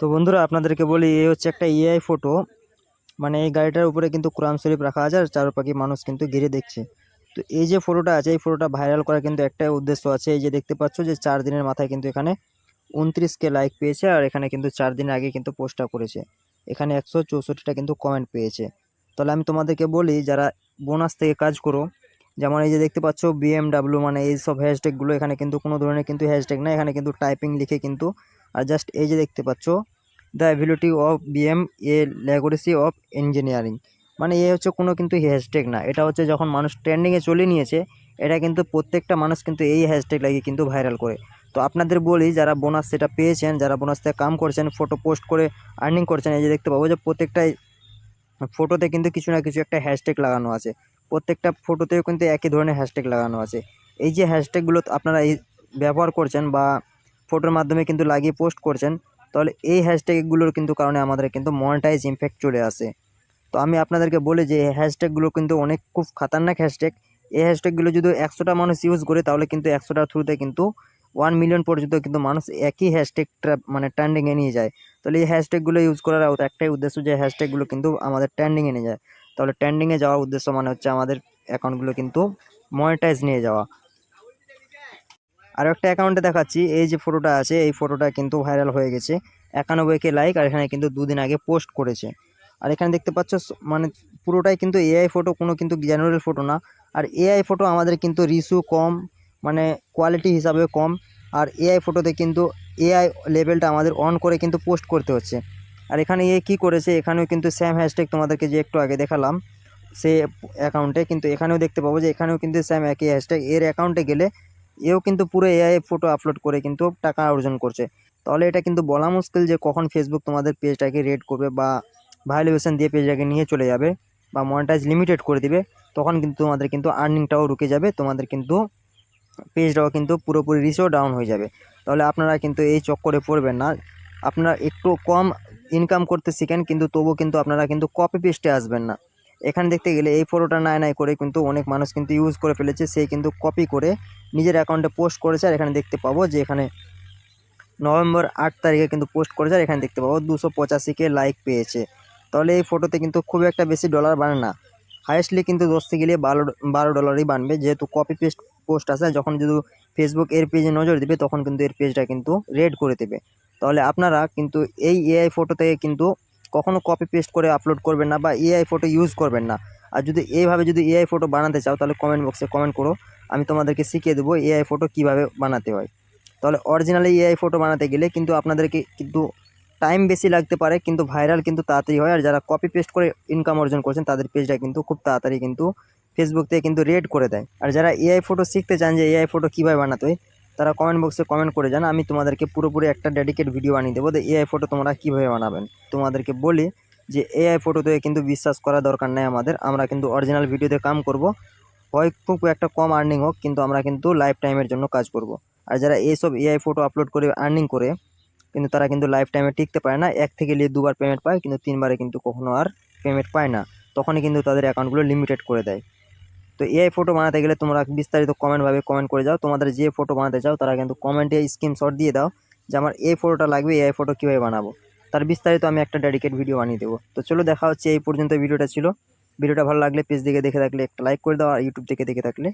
তো বন্ধুরা আপনাদেরকে বলি, এই হচ্ছে একটা এআই ফটো মানে এই গাড়িটার উপরে কিন্তু কোরআন শরীফ রাখা আছে আর চারপাশে মানুষ কিন্তু ঘিরে দেখছে। তো এই যে ফটোটা আছে, এই ফটোটা ভাইরাল করার কিন্তু একটাই উদ্দেশ্য আছে। এই যে দেখতে পাচ্ছ যে চার দিনের মাথায় কিন্তু এখানে উনত্রিশ কে লাইক পেয়েছে আর এখানে কিন্তু চার দিন আগে কিন্তু পোস্টটা করেছে। এখানে একশো চৌষট্টিটা কিন্তু কমেন্ট পেয়েছে। তাহলে আমি তোমাদেরকে বলি, যারা বোনাস থেকে কাজ করো, যেমন এই যে দেখতে পাচ্ছ বিএমডাব্লিউ মানে এই সব হ্যাশট্যাগুলো এখানে কিন্তু কোনো ধরনের কিন্তু হ্যাশট্যাগ না এখানে কিন্তু টাইপিং লিখে কিন্তু আর জাস্ট এই যে দেখতে পাচ্ছ the ability of BM A legacy of engineering মানে এ হচ্ছে কোনো কিন্তু হ্যাশট্যাগ না। এটা হচ্ছে যখন মানুষ ট্রেন্ডিংয়ে চলে নিয়েছে, এটা কিন্তু প্রত্যেকটা মানুষ কিন্তু এই হ্যাশট্যাগ লাগিয়ে কিন্তু ভাইরাল করে। তো আপনাদের বলি, যারা বোনাস সেটা পেয়েছেন, যারা বোনাস থেকে কাম করছেন ফটো পোস্ট করে আর্নিং করছেন, এই যে দেখতে পাবো যে প্রত্যেকটাই ফটোতে কিন্তু কিছু না কিছু একটা হ্যাশট্যাগ লাগানো আছে। প্রত্যেকটা ফটোতেও কিন্তু একই ধরনের হ্যাশট্যাগ লাগানো আছে। এই যে হ্যাশট্যাগুলো আপনারা এই ব্যবহার করছেন বা ফটোর মাধ্যমে কিন্তু লাগিয়ে পোস্ট করছেন, তাহলে এই হ্যাশট্যাগুলোর কিন্তু কারণে আমাদের কিন্তু মনিটাইজ ইমপ্যাক্ট চলে আসে। তো আমি আপনাদেরকে বলি যে, এই হ্যাশট্যাগুলো কিন্তু অনেক খুব খাতারনাক হ্যাশট্যাগ এই হ্যাশট্যাগুলো যদি একশোটা মানুষ ইউজ করে, তাহলে কিন্তু একশোটার থ্রুতে কিন্তু ওয়ান মিলিয়ন পর্যন্ত কিন্তু মানুষ একই হ্যাশট্যাগটা মানে ট্রেন্ডিংয়ে নিয়ে যায়। তাহলে এই হ্যাশট্যাগুলো ইউজ করার একটাই উদ্দেশ্য যে হ্যাশট্যাগুলো কিন্তু আমাদের ট্রেন্ডিংয়ে নিয়ে যায়। তাহলে ট্রেন্ডিংয়ে যাওয়ার উদ্দেশ্য মানে হচ্ছে আমাদের অ্যাকাউন্টগুলো কিন্তু মনিটাইজ নিয়ে যাওয়া। আরও একটা অ্যাকাউন্টে দেখাচ্ছি, এই যে ফটোটা আছে, এই ফটোটা কিন্তু ভাইরাল হয়ে গেছে, একানব্বই কে লাইক আর এখানে কিন্তু দুদিন আগে পোস্ট করেছে। আর এখানে দেখতে পাচ্ছ মানে পুরোটাই কিন্তু এআই ফটো কোনো কিন্তু জেনারেল ফটো না। আর এআই ফটো আমাদের কিন্তু রিসু কম মানে কোয়ালিটি হিসাবে কম। আর এআই ফটোতে কিন্তু এআই লেভেলটা আমাদের অন করে কিন্তু পোস্ট করতে হচ্ছে। আর এখানে এ কী করেছে, এখানেও কিন্তু স্যাম হ্যাশট্যাগ তোমাদেরকে যে একটু আগে দেখালাম, সে অ্যাকাউন্টে কিন্তু এখানেও দেখতে পাবো যে এখানেও কিন্তু স্যাম একই হ্যাশট্যাগ এর অ্যাকাউন্টে গেলে এও কিন্তু পুরো এআই ফটো আপলোড করে কিন্তু টাকা অর্জন করছে। তাহলে এটা কিন্তু বলা মুশকিল যে কখন ফেসবুক তোমাদের পেজটাকে রেড করবে বা ভ্যালুয়েশন দিয়ে পেজটাকে নিয়ে চলে যাবে বা মনিটাইজ লিমিটেড করে দিবে, তখন কিন্তু তোমাদের কিন্তু আর্নিংটাও রুকে যাবে, তোমাদের কিন্তু পেজটাও কিন্তু পুরোপুরি রিচও ডাউন হয়ে যাবে। তাহলে আপনারা কিন্তু এই চক্করে পড়বেন না। আপনারা একটু কম ইনকাম করতে শিখেন, কিন্তু তবুও কিন্তু আপনারা কিন্তু কপি পেস্টে আসবেন না। এখানে দেখতে গেলে এই ফটোটা নাই নাই করে কিন্তু অনেক মানুষ কিন্তু ইউজ করে ফেলেছে। সে কিন্তু কপি করে নিজের অ্যাকাউন্টে পোস্ট করেছে আর এখানে দেখতে পাবো যে এখানে নভেম্বর আট তারিখে কিন্তু পোস্ট করেছে আর এখানে দেখতে পাবো দুশো পঁচাশিকে লাইক পেয়েছে। তাহলে এই ফটোতে কিন্তু খুব একটা বেশি ডলার বানে না। হায়েস্টলি কিন্তু দশ গেলে বারো বারো ডলারই বানবে। যেহেতু কপি পেস্ট পোস্ট আসে যখন যদি ফেসবুক এর পেজে নজর দিবে, তখন কিন্তু এর পেজটা কিন্তু রেড করে দেবে। তাহলে আপনারা কিন্তু এই এআই ফটো থেকে কিন্তু কখনো কপি পেস্ট করে আপলোড করবেন না বা এআই ফটো ইউজ করবেন না। আর যদি এইভাবে যদি এআই ফটো বানাতে চাও, তাহলে কমেন্ট বক্সে কমেন্ট করো। আমি তোমাদেরকে শিখিয়ে দেবো এআই ফটো কীভাবে বানাতে হয়। তাহলে অরিজিনালি এআই ফটো বানাতে গেলে কিন্তু আপনাদেরকে কিন্তু টাইম বেশি লাগতে পারে, কিন্তু ভাইরাল কিন্তু তাড়াতাড়ি হয়। আর যারা কপি পেস্ট করে ইনকাম অর্জন করছেন, তাদের পেজটা কিন্তু খুব তাড়াতাড়ি কিন্তু ফেসবুক থেকে কিন্তু রেড করে দেয়। আর যারা এআই ফটো শিখতে চান যে এআই ফটো কীভাবে বানাতে হয় তারা কমেন্ট বক্সে কমেন্ট করে যান আমি তোমাদেরকে পুরোপুরি একটা ডেডিকেট ভিডিও বানিয়ে দেবো। যে এআই ফটো তোমরা কীভাবে বানাবেন? তোমাদেরকে বলি যে এআই ফটোতে কিন্তু বিশ্বাস করা দরকার নেই আমাদের। আমরা কিন্তু অরিজিনাল ভিডিওতে কাম করব। হয় খুব একটা কম আর্নিং হোক, কিন্তু আমরা কিন্তু লাইফ টাইমের জন্য কাজ করব। আর যারা এইসব এআই ফটো আপলোড করে আর্নিং করে, কিন্তু তারা কিন্তু লাইফ টাইমে টিকতে পারে না। এক থেকে নিয়ে দুবার পেমেন্ট পায়, কিন্তু তিনবারে কিন্তু কখনো আর পেমেন্ট পায় না। তখনই কিন্তু তাদের অ্যাকাউন্টগুলো লিমিটেড করে দেয়। তো এই ফটো বানাতে গেলে তোমরা বিস্তারিত কমেন্টভাবে কমেন্ট করে যাও। তোমাদের যে ফটো বানাতে চাও, তারা কিন্তু কমেন্টে স্ক্রিনশট দিয়ে দাও যে আমার এই ফটোটা লাগবে, এই ফটো কীভাবে বানাবো। তার বিস্তারিত আমি একটা ডেডিকেট ভিডিও বানিয়ে দেবো। তো চলো দেখা হচ্ছে এই পর্যন্ত ভিডিওটা ছিল। ভিডিওটা ভালো লাগলে পেজ দিকে দেখে থাকলে একটা লাইক করে দাও, আর ইউটিউব থেকে দেখে থাকলে